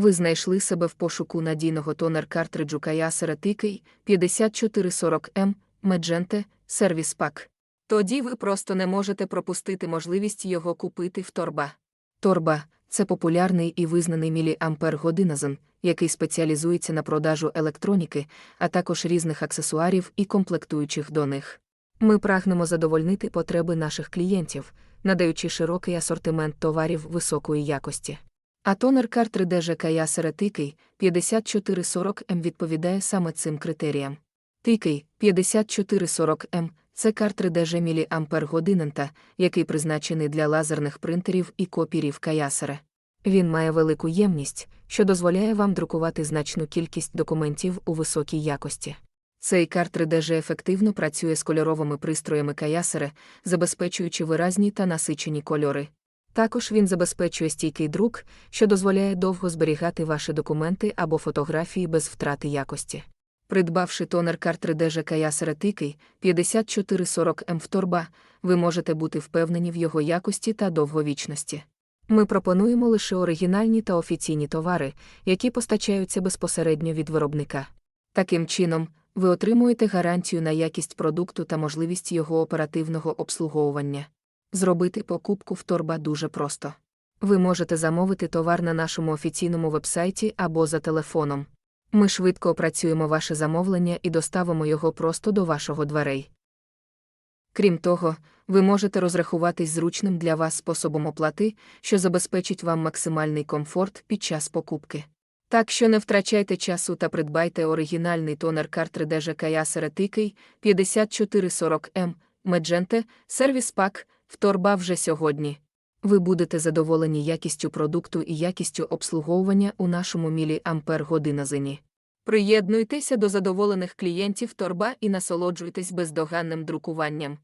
Ви знайшли себе в пошуку надійного тонер картриджу Kayasera TK 5440M Magente Service Pack. Тоді ви просто не можете пропустити можливість його купити в торба. Торба це популярний і визнаний міліампер годиназон, який спеціалізується на продажу електроніки, а також різних аксесуарів і комплектуючих до них. Ми прагнемо задовольнити потреби наших клієнтів, надаючи широкий асортимент товарів високої якості. А тонер картридежа Kayasera Тикий 5440M відповідає саме цим критеріям. Тикий 5440M це картридеже міліампер годинента, який призначений для лазерних принтерів і копірів Kayasera. Він має велику ємність, що дозволяє вам друкувати значну кількість документів у високій якості. Цей картридеже ефективно працює з кольоровими пристроями Kayasera, забезпечуючи виразні та насичені кольори. Також він забезпечує стійкий друк, що дозволяє довго зберігати ваші документи або фотографії без втрати якості. Придбавши тонер картридежа Kayasera Тикий 5440M в торба, ви можете бути впевнені в його якості та довговічності. Ми пропонуємо лише оригінальні та офіційні товари, які постачаються безпосередньо від виробника. Таким чином, ви отримуєте гарантію на якість продукту та можливість його оперативного обслуговування. Зробити покупку в торба дуже просто. Ви можете замовити товар на нашому офіційному вебсайті або за телефоном. Ми швидко опрацюємо ваше замовлення і доставимо його просто до вашого дверей. Крім того, ви можете розрахуватись зручним для вас способом оплати, що забезпечить вам максимальний комфорт під час покупки. Так що не втрачайте часу та придбайте оригінальний тонер картридежа Kayasera Тикий 5440M Magente Service Pack в торба вже сьогодні. Ви будете задоволені якістю продукту і якістю обслуговування у нашому мілі ампер годиназині. Приєднуйтеся до задоволених клієнтів торба і насолоджуйтесь бездоганним друкуванням.